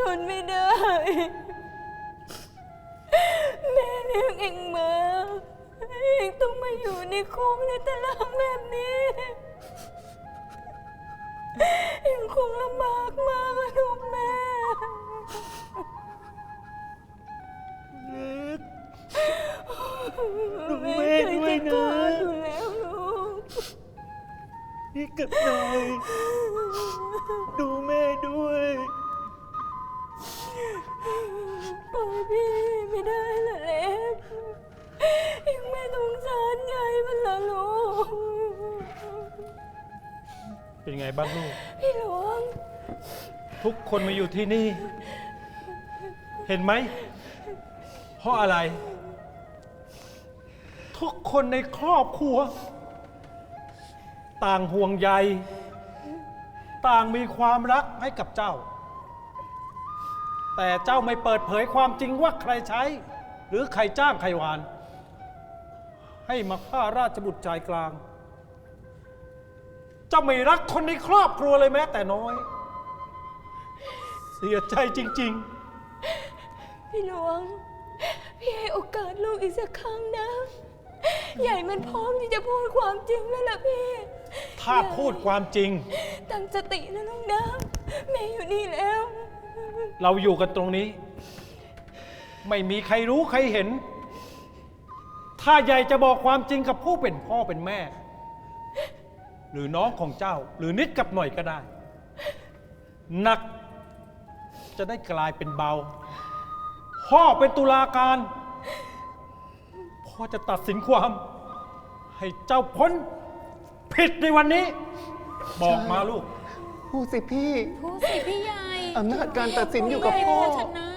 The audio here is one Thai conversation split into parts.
ทนไม่ได้ แม่เลี้ยงเองมาเองต้องมาอยู่ในคุกในตารางแบบนี้ เองคงลำบากมากอะลูกแม่เล็กแม่แม่ด้วยนะใจจะขาดอยู่แล้วลูก นี่กับหน่อยดูแม่ด้วย ปล่อยพี่ไม่ได้ละเล็กยังไม่สงสารยายมันละลูก เป็นไงบ้างลูก พี่หลวง ทุกคนมาอยู่ที่นี่ เห็นไหม เพราะอะไร ทุกคนในครอบครัว ต่างห่วงใย ต่างมีความรักให้กับเจ้า แต่เจ้าไม่เปิดเผยความจริงว่าใครใช้ หรือใครจ้างใครวาน ให้มาฆ่าราชบุตรชายกลาง เจ้าไม่รักคนในครอบครัวเลยแม้แต่น้อย เสียใจจริง พี่หลวง พี่ให้โอกาสลูกอีกสักครั้งนะ ใหญ่มันพร้อมที่จะพูดความจริงแล้วล่ะพี่ๆ ถ้าพูดความจริง ตั้งสตินะลูกนะแม่อยู่นี่แล้ว เราอยู่กันตรงนี้ ไม่มีใครรู้ใครเห็น ถ้าใหญ่จะบอกความจริงกับผู้เป็นพ่อเป็นแม่ หรือน้องของเจ้า หรือนิดกับหน่อยก็ได้หนักจะได้กลายเป็นเบา พ่อเป็นตุลาการ พ่อจะตัดสินความ ให้เจ้าพ้น ผิดในวันนี้ บอกมาลูก พูดสิพี่ พูดสิพี่ใหญ่ อำนาจการตัดสินอยู่กับพ่อ ชนะ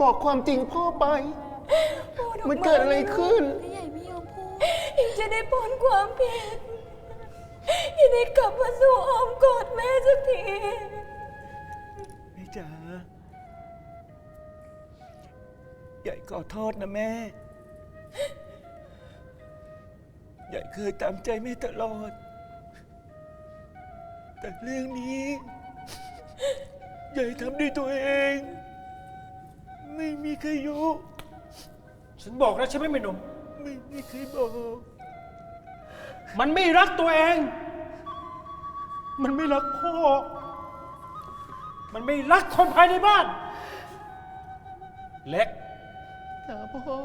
บอกความจริงพ่อไป พูดออกมันเกิดอะไรขึ้น พี่ใหญ่ไม่ยอมพูดยังจะได้พ้นความผิดยังได้กลับมาสู่อ้อมกอดแม่สักที แม่จ๋าใหญ่ขอโทษนะแม่ ใหญ่เคยตามใจแม่ตลอด แต่เรื่องนี้ ใหญ่ทำด้วยตัวเอง ไม่มีใครรู้ฉันบอกแล้วใช่ไหมแม่หนุ่ม ไม่มีใครบอก มันไม่รักตัวเอง มันไม่รักพ่อ มันไม่รักคนภายในบ้าน เล็กจ๋าพ่อ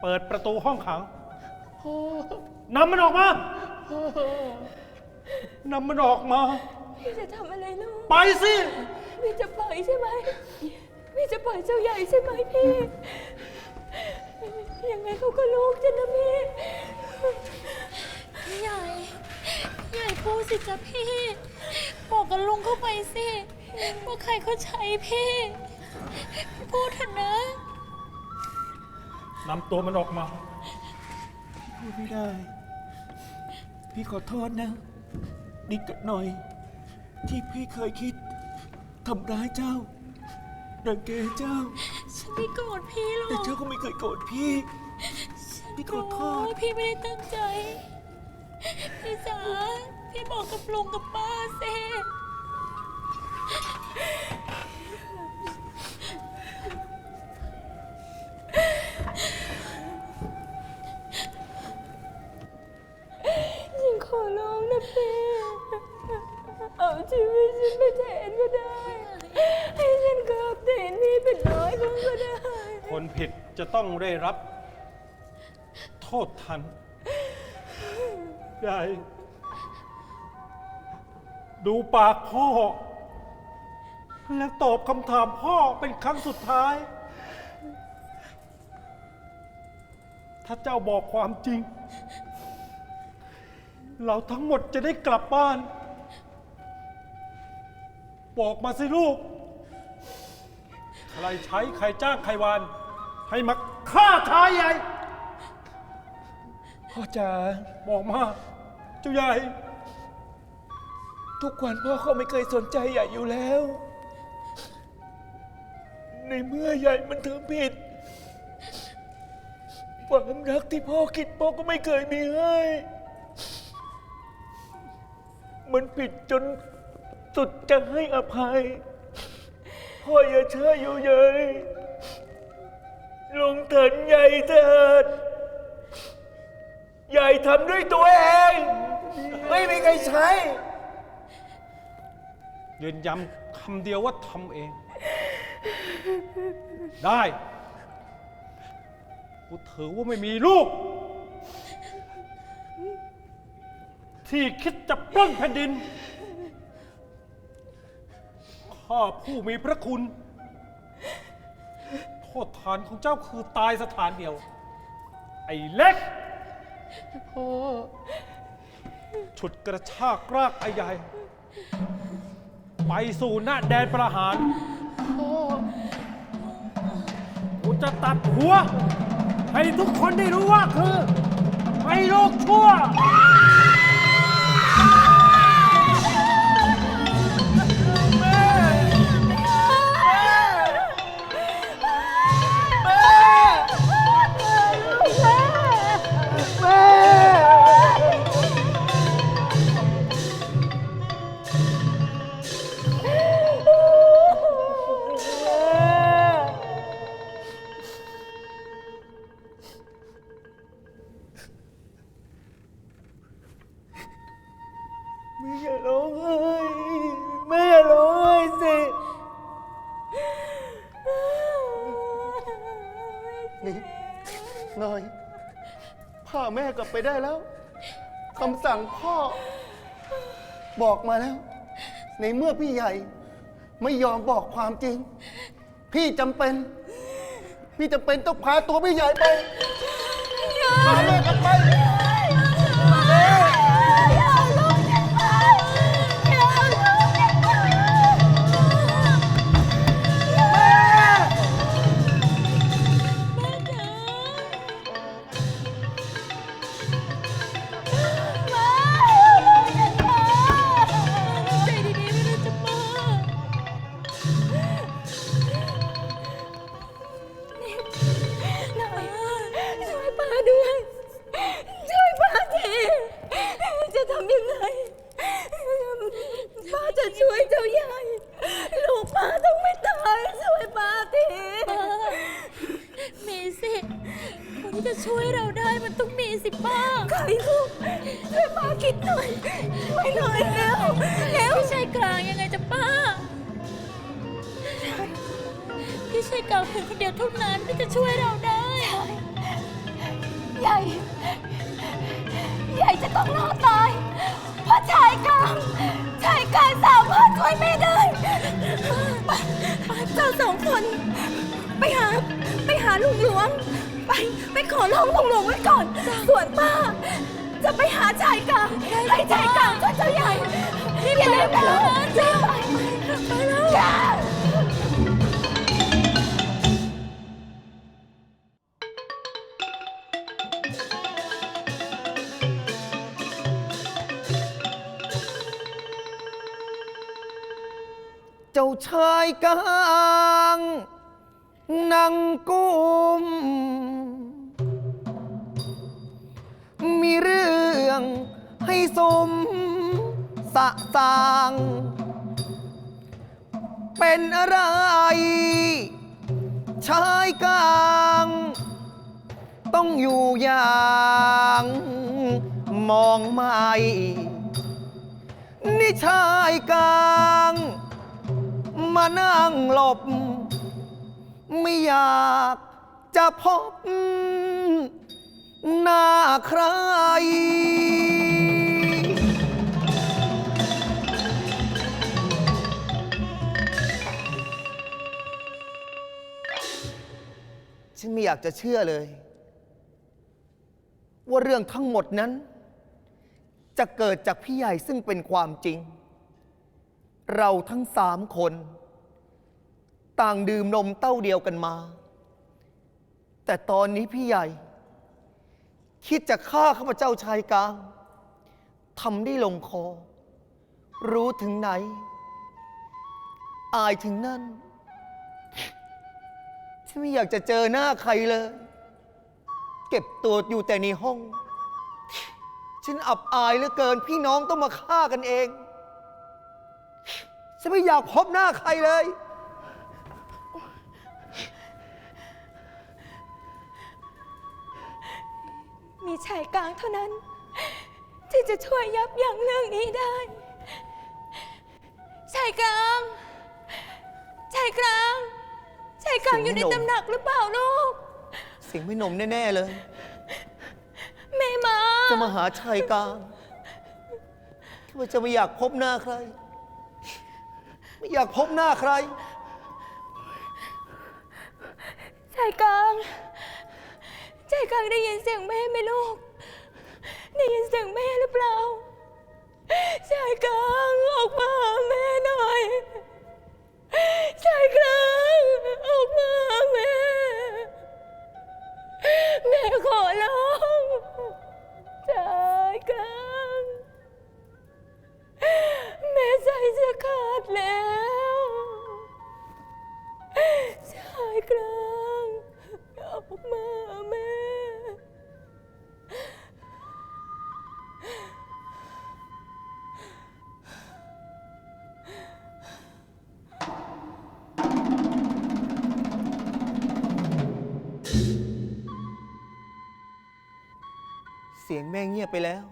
เปิดประตูห้องขัง พ่อนำมันออกมา พ่อ นำมันออกมา พี่จะทำอะไรลูก ไปสิ พี่จะปล่อยใช่ไหม พี่จะปล่อยเจ้าใหญ่ใช่ไหมพี่ ยังไงเขาก็ลูกฉันนะพี่ พี่ใหญ่พี่ใหญ่พูดสิจ๊ะพี่บอกกับลุงเข้าไปสิว่าใครเขาใช้พี่พูดเถอะนะ นำตัวมันออกมา พูดไม่ได้ พี่ขอโทษนะ นิดกับหน่อย ที่พี่เคยคิดทำร้ายเจ้ารังแกเจ้า ฉันไม่โกรธพี่หรอแต่กเจ้าก็ไม่เคยโกรธพี่ พี่ขอโทษพี่ไม่ได้ตั้งใจ พี่จ๋าพี่บอกกับลุงกับป้าสิฉั ชีวิตฉันไปแทนก็ได้ ให้ฉันกราบแทนพี่เป็นร้อยครั้งก็ได้ คนผิดจะต้องได้รับ โทษทัน ยาย ดูปากพ่อ และตอบคำถามพ่อเป็นครั้งสุดท้าย ถ้าเจ้าบอกความจริง เราทั้งหมดจะได้กลับบ้าน บอกมาสิลูก ใครใช้ใครจ้างใครวาน ให้มาฆ่าทายใหญ่ พ่อจ๋าบอกมา เจ้าใหญ่ ทุกวันพ่อเขาไม่เคยสนใจใหญ่อยู่แล้ว ในเมื่อใหญ่มันทำผิดความรักที่พ่อคิดพ่อก็ไม่เคยมีให้ มันผิดจน สุดจะให้อภัย พ่ออย่าเชื่ออยู่ใหญ่ลุงเถินใหญ่เถิดใหญ่ทำด้วยตัวเอง ไม่มีใครใช้ ยืนย้ำคำเดียวว่าทำเอง ได้กูถือว่าไม่มีลูก ที่คิดจะปล้นแผ่นดิน ข้าผู้มีพระคุณ โทษฐานของเจ้าคือตายสถานเดียว ไอ้เล็ก พ่อ ฉุดกระชากรากไอ้ใหญ่ ไปสู่หน้าแดนประหาร พ่อ กูจะตัดหัว ให้ทุกคนได้รู้ว่าคือ ไอ้โลกชั่ว พาแม่กลับไปได้แล้วคำสั่งพ่อ บอกมาแล้ว ในเมื่อพี่ใหญ่ ไม่ยอมบอกความจริง พี่จำเป็น พี่จำเป็นต้องพาตัวพี่ใหญ่ไปพาแม่กลับไป ลุงหลวงไปไปขอร้องลุงหลวงไว้ก่อน ส่วนป้า จะไปหาชายกลางให้ชายกลางช่วยเจ้าใหญ่รีบไปเลยไปเลยรีบไปไปแล้วเจ้าชายกลาง นังกุม มีเรื่องให้สมสะสาง เป็นอะไร ชายกลาง ต้องอยู่อย่างมองไม่นี่ชายกลาง มานั่งหลบ ไม่อยากจะพบหน้าใคร ฉันไม่อยากจะเชื่อเลย ว่าเรื่องทั้งหมดนั้น จะเกิดจากพี่ใหญ่ซึ่งเป็นความจริง เราทั้งสามคน ต่างดื่มนมเต้าเดียวกันมา แต่ตอนนี้พี่ใหญ่ คิดจะฆ่าข้าพเจ้าชายกลางทำได้ลงคอ รู้ถึงไหน อายถึงนั่นฉันไม่อยากจะเจอหน้าใครเลย เก็บตัวอยู่แต่ในห้อง ฉันอับอายเหลือเกิน พี่น้องต้องมาฆ่ากันเอง ฉันไม่อยากพบหน้าใครเลย มีชายกลางเท่านั้น ที่จะช่วยยับยั้งเรื่องนี้ได้ ชายกลาง ชายกลาง ชายกลางอยู่ในตำหนักหรือเปล่าลูก เสียงไม่นมแน่ ๆ เลย แม่มา จะมาหาชายกลางคิดว่าจะไม่อยากพบหน้าใคร ไม่อยากพบหน้าใคร ชายกลางชาย กลางได้ยินเสียงแม่ไหมลูก ได้ยินเสียงแม่หรือเปล่าชายกลางออกมาแม่หน่อยชายกลางออกมาหาแม่ แม่ขอร้องชายกลางแม่ใจจะขาดแล้วชายกลางออกมา สียงแม่เงียบไปแล้ว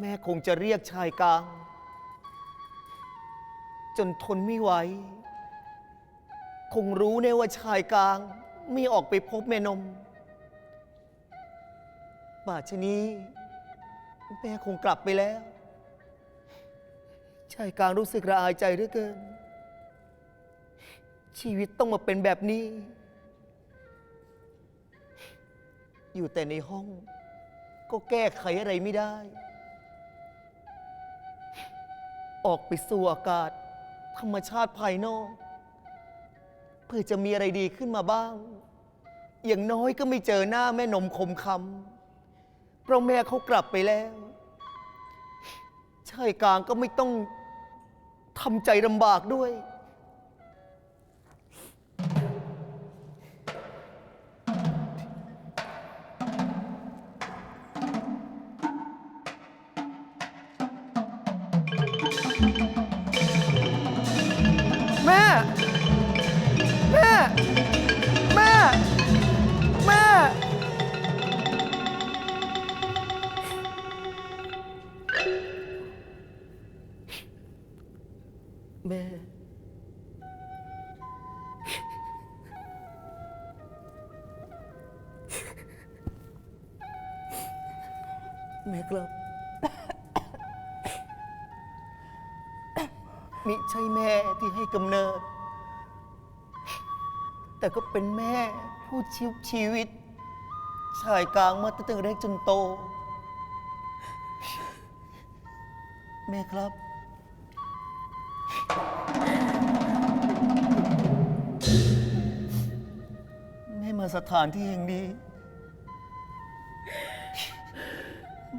แม่คงจะเรียกชายกลาง จนทนไม่ไหว คงรู้แน่ว่าชายกลางไม่ออกไปพบแม่นมป่าชนี้ แม่คงกลับไปแล้ว ชายกลางรู้สึกระอายใจเหลือเกิน ชีวิตต้องมาเป็นแบบนี้ อยู่แต่ในห้อง ก็แก้ไขอะไรไม่ได้ ออกไปสู่อากาศ ธรรมชาติภายนอก เพื่อจะมีอะไรดีขึ้นมาบ้าง อย่างน้อยก็ไม่เจอหน้าแม่นมคมคำเพราะแม่เขากลับไปแล้วชายกลางก็ไม่ต้องทำใจลำบากด้วย ที่ให้กำเนิด แต่ก็เป็นแม่ผู้ชีวชีวิต ชายกลางมาตั้งแต่เล็กจนโต แม่ครับ แม่มาสถานที่แห่งนี้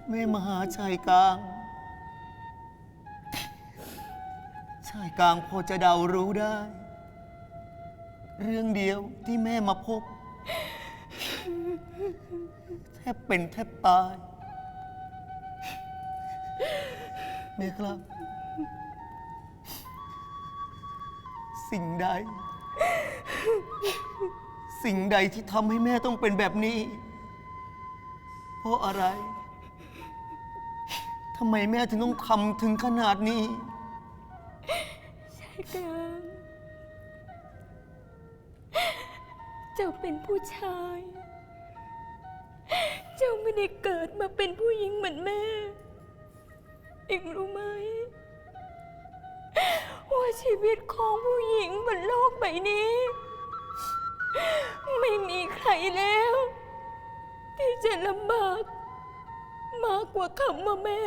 แม่มาหาชายกลางายกลางพอจะเดารู้ได้ เรื่องเดียวที่แม่มาพบ แทบเป็นแทบตาย แม่ครับ สิ่งใด สิ่งใดที่ทำให้แม่ต้องเป็นแบบนี้ เพราะอะไรทำไมแม่ถึงต้องทำถึงขนาดนี้ กางเจ้าเป็นผู้ชาย เจ้าไม่ได้เกิดมาเป็นผู้หญิงเหมือนแม่ เองรู้ไหม ว่าชีวิตของผู้หญิงบนโลกใบนี้ ไม่มีใครแล้ว ที่จะลำบาก มากกว่าคำว่าแม่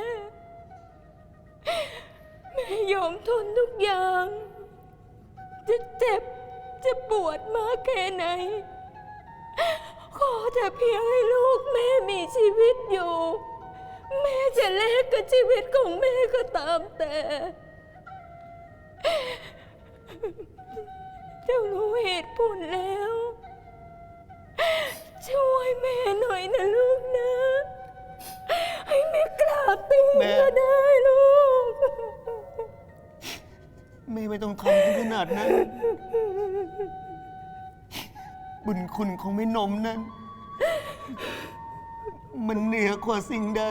แม่ยอมทนทุกอย่าง จะเจ็บจะปวดมากแค่ไหน ขอแต่เพียงให้ลูกแม่มีชีวิตอยู่ แม่จะแลกกับชีวิตของแม่ก็ตามแต่ เจ้ารู้เหตุผลแล้ว ช่วยแม่หน่อยนะลูกนะ ให้แม่กราบตีนก็ได้ลูก แม่ไม่ต้องทำถึงขนาดนั้น บุญคุณของแม่นมนั้น มันเหนือกว่าสิ่งใด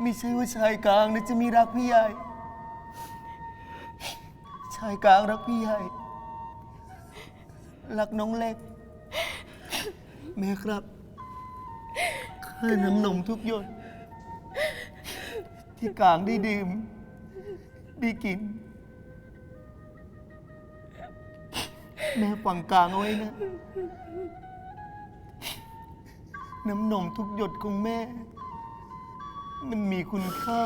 ไม่ใช่ว่าชายกลางนะจะมีรักพี่ใหญ่ ชายกลางรักพี่ใหญ่ รักน้องเล็ก แม่ครับข้าน้ำนมทุกหยด ที่กลางได้ดื่มได้กิน แม่ฟังกลางเอาไว้นะ น้ำนมทุกหยดของแม่ มันมีคุณค่า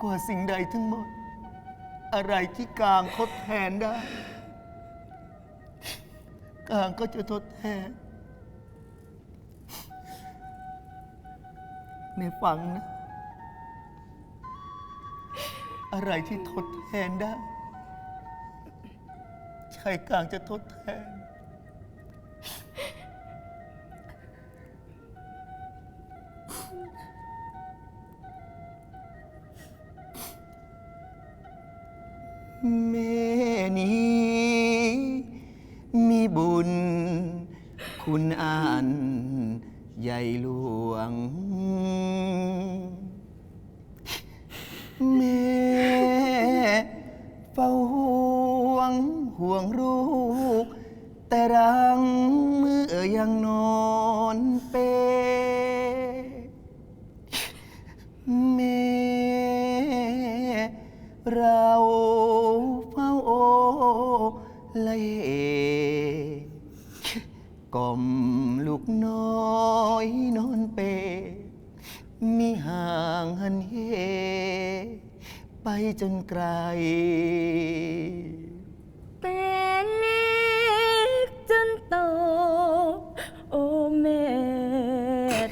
กว่าสิ่งใดทั้งหมด อะไรที่กลางทดแทนได้ กลางก็จะทดแทน แม่ฟังนะ อะไรที่ทดแทนได้ชายกลางจะทดแทน แม่ แม่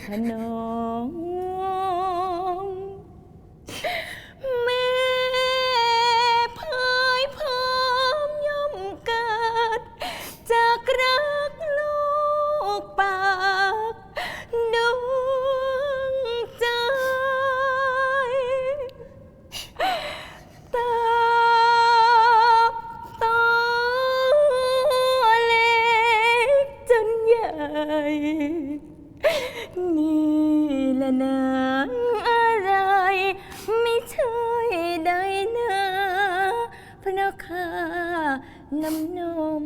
ถนอม น้ำนม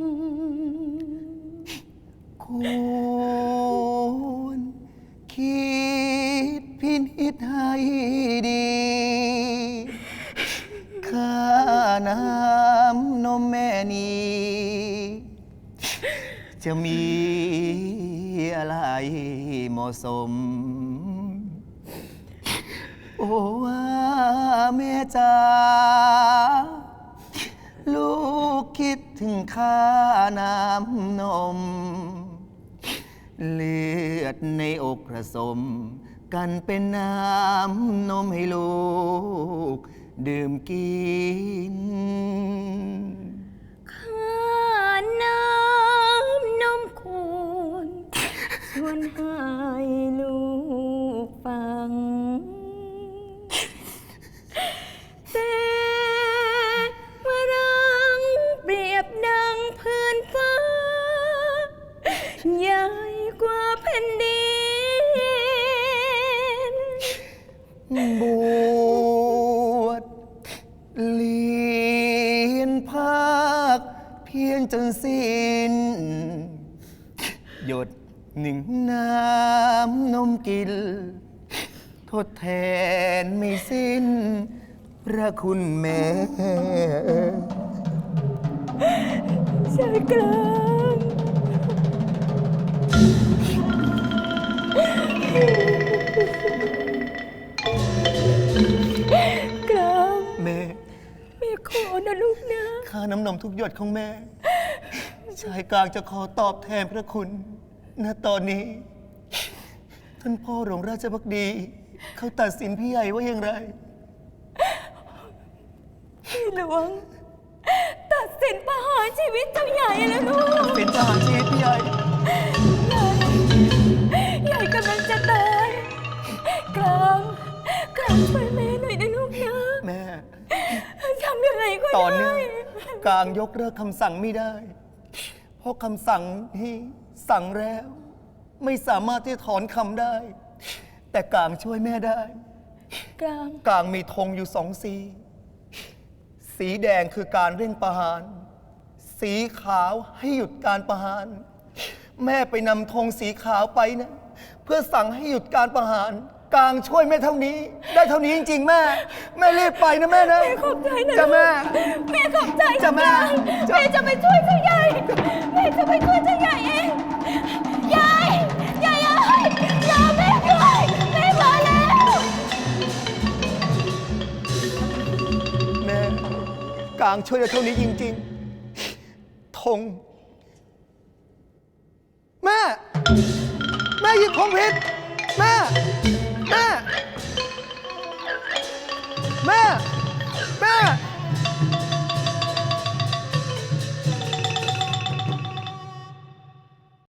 ควรคิดพินิจให้ดีข้าน้ำนมแม่นี้ จะมีอะไรเหมาะสม โอ้ว่าแม่จ๋าลูก ถึงข้าน้ำนม เลือดในอกผสม กันเป็นน้ำนมให้ลูก ดื่มกิน ข้าน้ำนมคุณชวนห้ลู หนึ่งน้ำนมกิน ทดแทนไม่สิ้น พระคุณแม่ ชายกลางกลางแม่ แม่ขอนะลูกนะค่าน้ำนมทุกหยดของแม่ ชายกลางจะขอตอบแทนพระคุณ ณตอนนี้ ท่านพ่อหลวงราชบักดี เขาตัดสินพี่ใหญ่ว่าอย่างไร พี่หลวง ตัดสินประหารชีวิตเจ้าใหญ่แล้วลูก เป็นทหารชีวิตพี่ใหญ่ใหญ่กำลังจะตายกลางกลางช่วยแม่หน่อยนะลูกนะแม่ ทำยังไงก็ตอนนี้ได้กลางยกเลิกคำสั่งไม่ได้ เพราะคำสั่งที่ สั่งแล้ว ไม่สามารถที่จะถอนคำได้ แต่กลางช่วยแม่ได้กลางกลางมีธงอยู่สองสี สีแดงคือการเร่งประหาร สีขาวให้หยุดการประหาร แม่ไปนำธงสีขาวไปนะ เพื่อสั่งให้หยุดการประหาร กลางช่วยแม่เท่านี้ ได้เท่านี้จริง ๆ แม่ แม่รีบไปนะแม่นะ แม่ขอบใจนะจ้ะแม่แม่ขอบใจจ้ะแม่กลางจ้ะแม่จะไปช่วยเจ้าใหญ่แม่จะไปช่วยเจ้าใหญ่ กางช่วยได้เท่านี้จริง ๆ ธง แม่ แม่หยิบธงผิดแม่ แม่ แม่